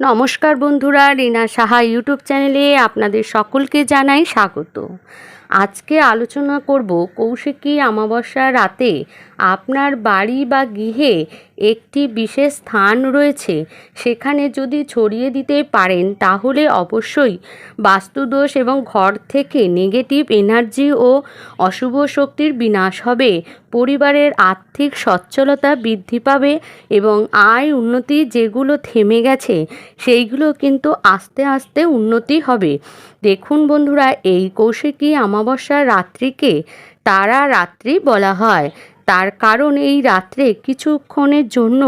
নমস্কার বন্ধুরা, রিনা সাহা ইউটিউব চ্যানেলে আপনাদের সকলকে জানাই স্বাগত। আজকে আলোচনা করব কৌশিকী অমাবস্যার রাতে আপনার বাড়ি বা গৃহে একটি বিশেষ স্থান রয়েছে। সেখানে যদি ছড়িয়ে দিতে পারেন, তাহলে অবশ্যই বাস্তুদোষ এবং ঘর থেকে নেগেটিভ এনার্জি ও অশুভ শক্তির বিনাশ হবে। পরিবারের আর্থিক সচ্ছলতা বৃদ্ধি পাবে এবং আয় উন্নতি যেগুলো থেমে গেছে, সেইগুলো কিন্তু আস্তে আস্তে উন্নতি হবে। দেখুন বন্ধুরা, এই কৌশিকী অমাবস্যার রাত্রিকে তারা রাত্রি বলা হয়। তার কারণ এই রাত্রে কিছুক্ষণের জন্য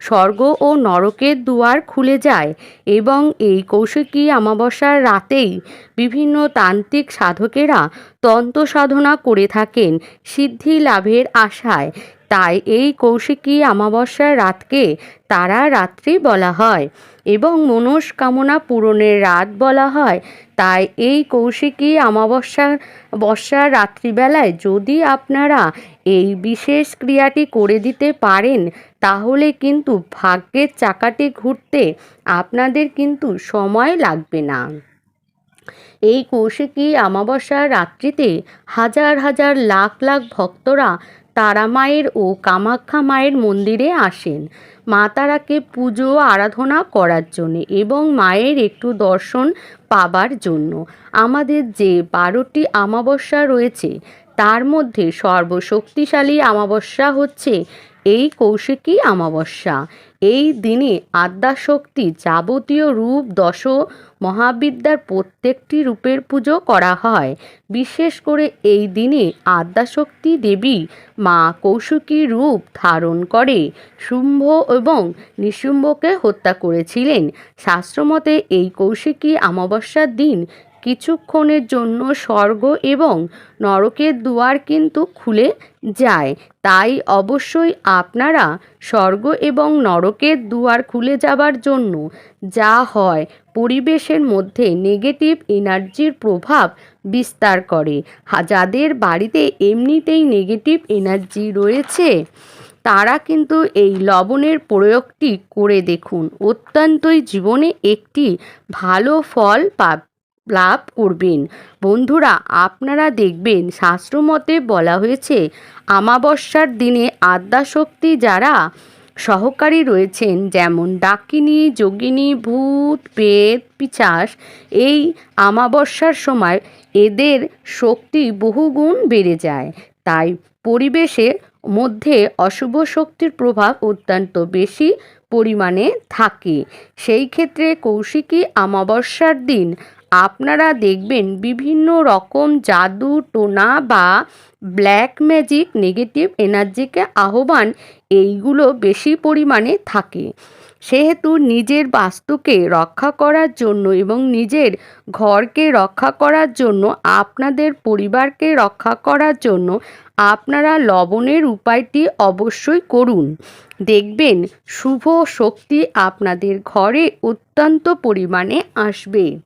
স্বর্গ ও নরকের দুয়ার খুলে যায় এবং এই কৌশিকী অমাবস্যার রাতেই বিভিন্ন তান্ত্রিক সাধকেরা তন্ত্র সাধনা করে থাকেন সিদ্ধি লাভের আশায়। তাই এই কৌশিকী অমাবস্যার রাতকে তারা রাত্রি বলা হয় এবং মনস্কামনা পূরণের রাত বলা হয়। তাই এই কৌশিকী অমাবস্যার বর্ষার রাত্রিবেলায় যদি আপনারা এই বিশেষ ক্রিয়াটি করে দিতে পারেন, তাহলে কিন্তু ভাগ্যের চাকাটি ঘুরতে আপনাদের কিন্তু সময় লাগবে না। এই কৌশিকী অমাবস্যার রাত্রিতে হাজার হাজার লাখ লাখ ভক্তরা তারা মায়ের ও কামাখ্যা মায়ের মন্দিরে আসেন। মা তারাকে পুজো, আরাধনা করার জন্যে এবং মায়ের একটু দর্শন পাবার জন্য। আমাদের যে বারোটি অমাবস্যা রয়েছে তার মধ্যে সর্বশক্তিশালী অমাবস্যা হচ্ছে এই কৌশিকী অমাবস্যা এই দিনে আদ্যাশক্তি যাবতীয় রূপ দশ মহাবিদ্যার প্রত্যেকটি রূপের পুজো করা হয়। বিশেষ করে এই দিনে আদ্যাশক্তি দেবী মা কৌশিকী রূপ ধারণ করে। শুম্ভ এবং নিশুম্ভকে হত্যা করেছিলেন। শাস্ত্রমতে এই কৌশিকী অমাবস্যার দিন কিছুক্ষণের জন্য স্বর্গ এবং নরকের দুয়ার কিন্তু খুলে যায়। তাই অবশ্যই আপনারা স্বর্গ এবং নরকের দুয়ার খুলে যাবার জন্য যা হয় পরিবেশের মধ্যে নেগেটিভ এনার্জির প্রভাব বিস্তার করে। যাদের বাড়িতে এমনিতেই নেগেটিভ এনার্জি রয়েছে, তারা কিন্তু এই লবণের প্রয়োগটি করে দেখুন। অত্যন্তই জীবনে একটি ভালো ফল পাব। লাভ করবেন। বন্ধুরা, আপনারা দেখবেন শাস্ত্রমতে বলা হয়েছে, আমাবস্যার দিনে আদ্যাশক্তি যারা সহকারী রয়েছেন, যেমন ডাকিনী, যোগিনী, ভূত পেত পিচাস, এই আমাবস্যার সময় এদের শক্তি বহুগুণ বেড়ে যায়। তাই পরিবেশের মধ্যে অশুভ শক্তির প্রভাব অত্যন্ত বেশি পরিমাণে থাকে। সেই ক্ষেত্রে কৌশিকী আমাবস্যার দিন আপনারা দেখবেন বিভিন্ন রকম জাদু, টোনা বা ব্ল্যাক ম্যাজিক, নেগেটিভ এনার্জিকে আহ্বান এইগুলো বেশি পরিমাণে থাকে। সেহেতু নিজের বাস্তুকে রক্ষা করার জন্য এবং নিজের ঘরকে রক্ষা করার জন্য, আপনাদের পরিবারকে রক্ষা করার জন্য আপনারা লবণের উপায়টি অবশ্যই করুন। দেখবেন শুভ শক্তি আপনাদের ঘরে অত্যন্ত পরিমাণে আসবে।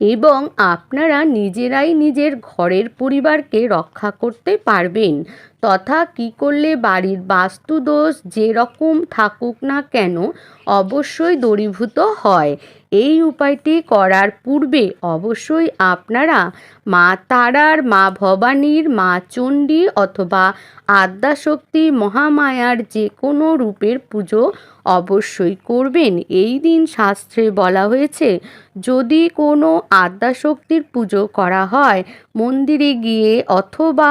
এবং আপনারা নিজেরাই নিজের ঘরের পরিবারকে রক্ষা করতে পারবেন। তথা কি করলে বাড়ির বাস্তুদোষ যেরকম থাকুক না কেন, অবশ্যই দূরীভূত হয়। এই উপায়টি করার পূর্বে অবশ্যই আপনারা মা তারার, মা ভবানীর, মা চণ্ডী অথবা আদ্যাশক্তি মহামায়ার যে কোনো রূপের পুজো অবশ্যই করবেন। এই দিন শাস্ত্রে বলা হয়েছে, যদি কোনো আদ্যাশক্তির পুজো করা হয়। মন্দিরে গিয়ে অথবা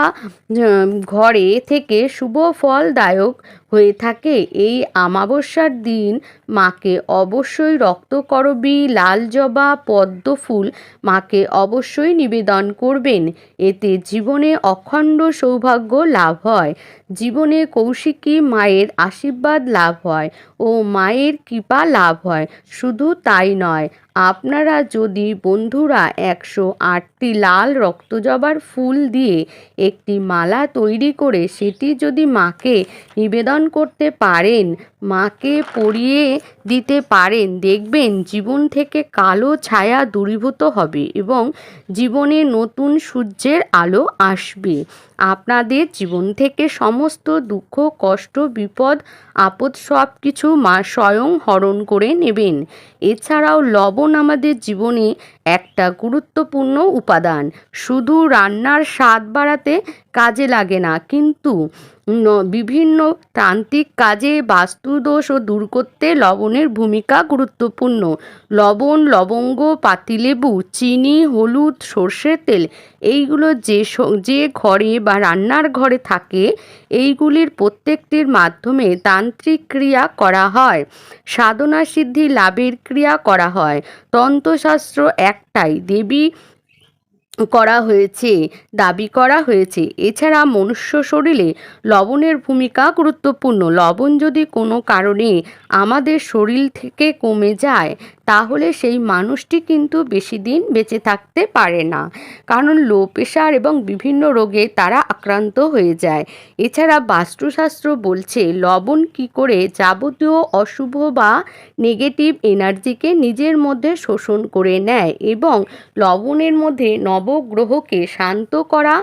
ঘরে থেকে শুভ ফলদায়ক হয়ে থাকে। এই আমাবস্যার দিন মাকে অবশ্যই রক্তকরবী লাল জবা, পদ্ম ফুল মাকে অবশ্যই নিবেদন করবেন। এতে জীবনে অখণ্ড সৌভাগ্য লাভ হয়। জীবনে কৌশিকী মায়ের আশীর্বাদ লাভ হয় ও মায়ের কৃপা লাভ হয়। শুধু তাই নয়, আপনারা যদি বন্ধুরা একশো আটটি লাল রক্তজবার ফুল দিয়ে একটি মালা তৈরি করে সেটি যদি মাকে নিবেদন করতে পারেন। মাকে পরিয়ে দিতে পারেন। দেখবেন জীবন থেকে কালো ছায়া দূরীভূত হবে এবং জীবনে নতুন সূর্যের আলো আসবে। আপনাদের জীবন থেকে সমস্ত দুঃখ, কষ্ট, বিপদ, আপদ সব কিছু মা স্বয়ং হরণ করে নেবেন। এছাড়াও লবণ আমাদের জীবনে একটা গুরুত্বপূর্ণ উপাদান। শুধু রান্নার স্বাদ বাড়াতে কাজে লাগে না, কিন্তু বিভিন্ন তান্ত্রিক কাজে বাস্তুদোষ ও দূর করতে লবণের ভূমিকা গুরুত্বপূর্ণ। লবণ, লবঙ্গ, পাতিলেবু, চিনি, হলুদ, সর্ষের তেল, এইগুলো যে যে ঘরে বা রান্নার ঘরে থাকে, এইগুলির প্রত্যেকটির মাধ্যমে তান্ত্রিক ক্রিয়া করা হয়। সাধনা সিদ্ধি লাভের ক্রিয়া করা হয়। তন্ত্রশাস্ত্র একটাই, দেবী করা হয়েছে, দাবি করা হয়েছে। এছাড়া মনুষ্য শরীরে লবণের ভূমিকা গুরুত্বপূর্ণ। লবণ যদি কোনো কারণে আমাদের শরীর থেকে কমে যায় তাহলে সেই মানুষটি কিন্তু বেশি দিন বেঁচে থাকতে পারে না। কারণ লো প্রেশার এবং বিভিন্ন রোগে তারা আক্রান্ত হয়ে যায়। এছাড়া বাস্তুশাস্ত্র বলছে, লবণ কি করে যাবতীয় অশুভ বা নেগেটিভ এনার্জিকে নিজের মধ্যে শোষণ করে নেয় এবং লবণের মধ্যে নবগ্রহকে শান্ত করা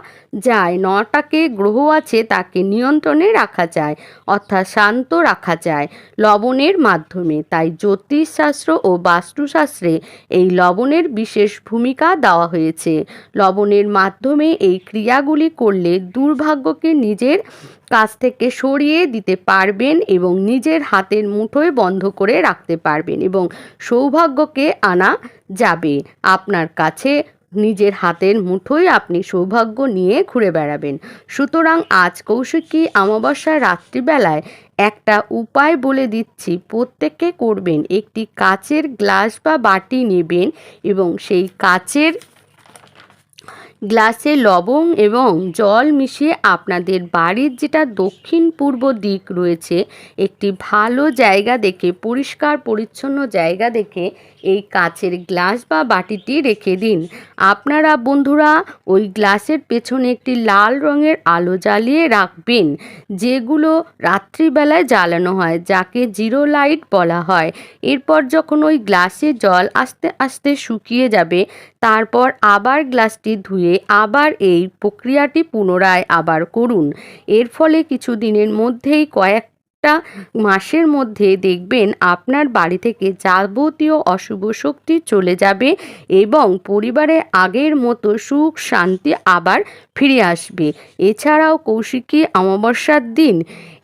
যায়, নটাকে গ্রহ আছে তাকে নিয়ন্ত্রণে রাখা যায়, অর্থাৎ শান্ত রাখা যায় লবণের মাধ্যমে। তাই জ্যোতিষশাস্ত্র ও বাস্তুশাস্ত্রে এই লবণের বিশেষ ভূমিকা দেওয়া হয়েছে। লবণের মাধ্যমে এই ক্রিয়াগুলি করলে দুর্ভাগ্যকে নিজের কাছ থেকে সরিয়ে দিতে পারবেন এবং নিজের হাতের মুঠোয় বন্ধ করে রাখতে পারবেন এবং সৌভাগ্যকে আনা যাবে। আপনার কাছে নিজের হাতের মুঠোয় আপনি সৌভাগ্য নিয়ে ঘুরে বেড়াবেন। সুতরাং আজ কৌশিকী অমাবস্যার রাত্রিবেলায় একটা উপায় বলে দিচ্ছি, প্রত্যেকে করবেন। একটি কাচের গ্লাস বা বাটি নেবেন এবং সেই কাচের গ্লাসে লবণ এবং জল মিশিয়ে আপনাদের বাড়ির যেটা দক্ষিণ পূর্ব দিক রয়েছে, একটি ভালো জায়গা দেখে, পরিষ্কার পরিচ্ছন্ন জায়গা দেখে এই কাচের গ্লাস বা বাটিটি রেখে দিন। আপনারা বন্ধুরা, ওই গ্লাসের পেছনে একটি লাল রঙের আলো জ্বালিয়ে রাখবেন, যেগুলো রাত্রিবেলায় জ্বালানো হয়, যাকে জিরো লাইট বলা হয়। এরপর যখন ওই গ্লাসে জল আস্তে আস্তে শুকিয়ে যাবে তারপর আবার গ্লাসটি ধুয়ে আবার এই প্রক্রিয়াটি পুনরায় আবার করুন। এর ফলে কিছু দিনের মধ্যেই কয়েকটা মাসের মধ্যে দেখবেন আপনার বাড়ি থেকে যাবতীয় অশুভ শক্তি চলে যাবে এবং পরিবারে আগের মতো সুখ, শান্তি আবার ফিরে আসবে। এছাড়াও কৌশিকী অমাবস্যার দিন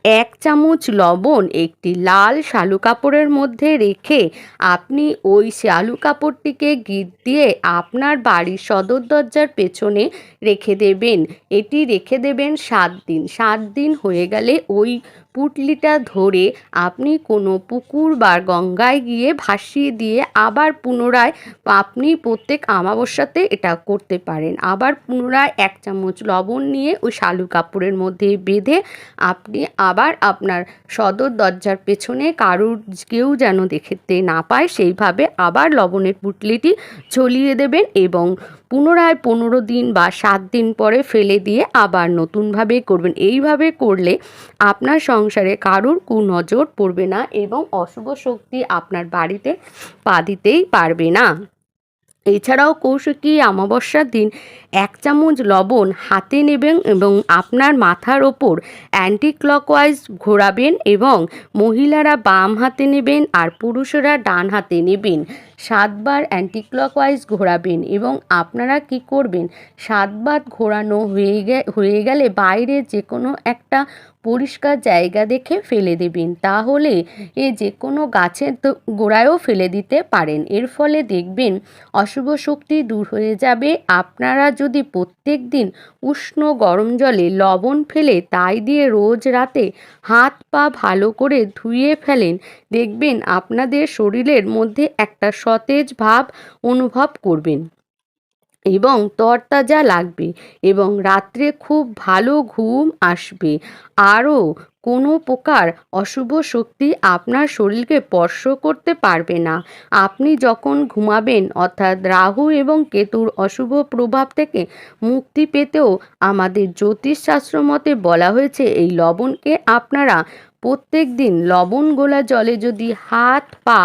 এক চামচ লবণ একটি লাল শালু কাপড়ের মধ্যে রেখে আপনি ওই শালু কাপড়টিকে গিট দিয়ে আপনার বাড়ির সদর দরজার পেছনে রেখে দেবেন। এটি রেখে দেবেন সাত দিন। সাত দিন হয়ে গেলে ওই পুটলিটা ধরে আপনি কোনো পুকুর বা গঙ্গায় গিয়ে ভাসিয়ে দিয়ে আবার পুনরায় আপনি প্রত্যেক আমাবস্যাতে এটা করতে পারেন। আবার পুনরায় এক চামচ লবণ নিয়ে ওই শালু কাপড়ের মধ্যে বেঁধে আপনি আবার আপনার সদর দরজার পেছনে কারুর কেউ যেন দেখতে না পায়, সেইভাবে আবার লবণের পুটলিটি ঝলিয়ে দেবেন এবং পুনরায় পনেরো দিন বা সাত দিন পরে ফেলে দিয়ে আবার নতুনভাবে করবেন। এইভাবে করলে আপনার সংসারে কারুর কুনজর পড়বে না এবং অশুভ শক্তি আপনার বাড়িতে পা দিতেই পারবে না। এছাড়াও কৌশিকী অমাবস্যার দিন এক চামচ লবণ হাতে নেবেন এবং আপনার মাথার ওপর অ্যান্টি ক্লকওয়াইজ ঘোরাবেন এবং মহিলারা বাম হাতে নেবেন আর পুরুষেরা ডান হাতে নেবেন। সাতবার অ্যান্টি ক্লকওয়াইজ ঘোরাবেন এবং আপনারা কি করবেন? সাতবার ঘোরানো হয়ে গে, হয়ে গেলে বাইরে যে কোনো একটা পরিষ্কার জায়গা দেখে ফেলে দেবেন। তাহলে এ যে কোনো গাছের গোড়ায়ও ফেলে দিতে পারেন। এর ফলে দেখবেন অশুভ শক্তি দূর হয়ে যাবে। আপনারা যদি প্রত্যেক দিন উষ্ণ গরম জলে লবণ ফেলে তাই দিয়ে রোজ রাতে হাত পা ভালো করে ধুয়ে ফেলেন, দেখবেন আপনাদের শরীরের মধ্যে একটা সতেজ ভাব অনুভব করবেন। এবং তরতাজা লাগবে এবং রাত্রে খুব ভালো ঘুম আসবে, আরও কোনো প্রকার অশুভ শক্তি আপনার শরীরকে স্পর্শ করতে পারবে না। আপনি যখন ঘুমাবেন, অর্থাৎ রাহু এবং কেতুর অশুভ প্রভাব থেকে মুক্তি পেতেও আমাদের জ্যোতিষশাস্ত্র মতে বলা হয়েছে, এই লবণকে আপনারা প্রত্যেক দিন লবণ গোলা জলে যদি হাত, পা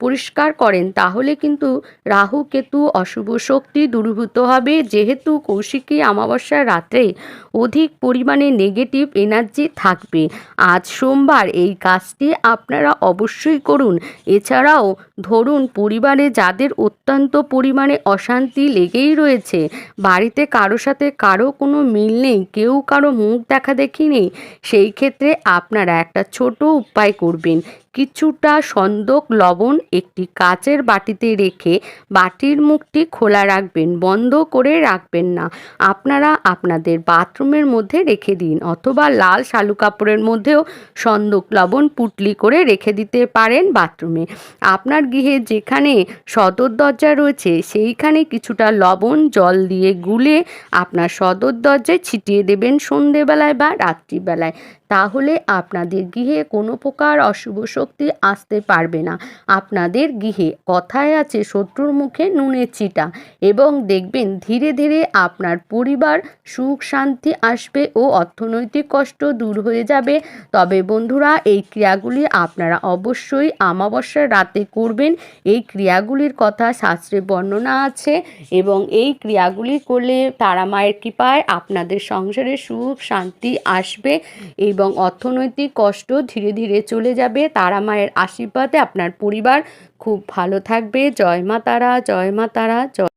পরিষ্কার করেন, তাহলে কিন্তু রাহু কেতু অশুভ শক্তি দূরীভূত হবে। যেহেতু কৌশিকী অমাবস্যার রাত্রে অধিক পরিমাণে নেগেটিভ এনার্জি থাকবে। আজ সোমবার এই কাজটি আপনারা অবশ্যই করুন। এছাড়াও ধরুন, পরিবারে যাদের অত্যন্ত পরিমাণে অশান্তি লেগেই রয়েছে, বাড়িতে কারও সাথে কারও কোনো মিল নেই, কেউ কারও মুখ দেখা দেখি নেই, সেই ক্ষেত্রে আপনারা একটা ছোট উপায় করবেন। কিছুটা সন্দক লবণ একটি কাচের বাটিতে রেখে বাটির মুখটি খোলা রাখবেন, বন্ধ করে রাখবেন না। আপনারা আপনাদের বাথরুমের মধ্যে রেখে দিন অথবা লাল শালু কাপড়ের মধ্যেও সন্দক লবণ পুটলি করে রেখে দিতে পারেন বাথরুমে। আপনার গৃহে যেখানে সদর দরজা রয়েছে, সেইখানে কিছুটা লবণ, জল দিয়ে গুলে আপনার সদর দরজায় ছিটিয়ে দেবেন সন্ধেবেলায় বা রাত্রিবেলায়। তাহলে আপনাদের গৃহে কোনো প্রকার অশুভ শক্তি আসতে পারবে না। আপনাদের গৃহে কথায় আছে শত্রুর মুখে নুনের চিটা এবং দেখবেন ধীরে ধীরে আপনার পরিবার সুখ, শান্তি আসবে ও অর্থনৈতিক কষ্ট দূর হয়ে যাবে। তবে বন্ধুরা, এই ক্রিয়াগুলি আপনারা অবশ্যই অমাবস্যার রাতে করবেন। এই ক্রিয়াগুলির কথা শাস্ত্রে বর্ণনা আছে এবং এই ক্রিয়াগুলি করলে তারা মায়ের কৃপায় আপনাদের সংসারে সুখ, শান্তি আসবে এবং অর্থনৈতিক কষ্ট ধীরে ধীরে চলে যাবে। তারা মায়ের আশীর্বাদে আপনার পরিবার খুব ভালো থাকবে। জয় মা তারা, জয় মা তারা, জয়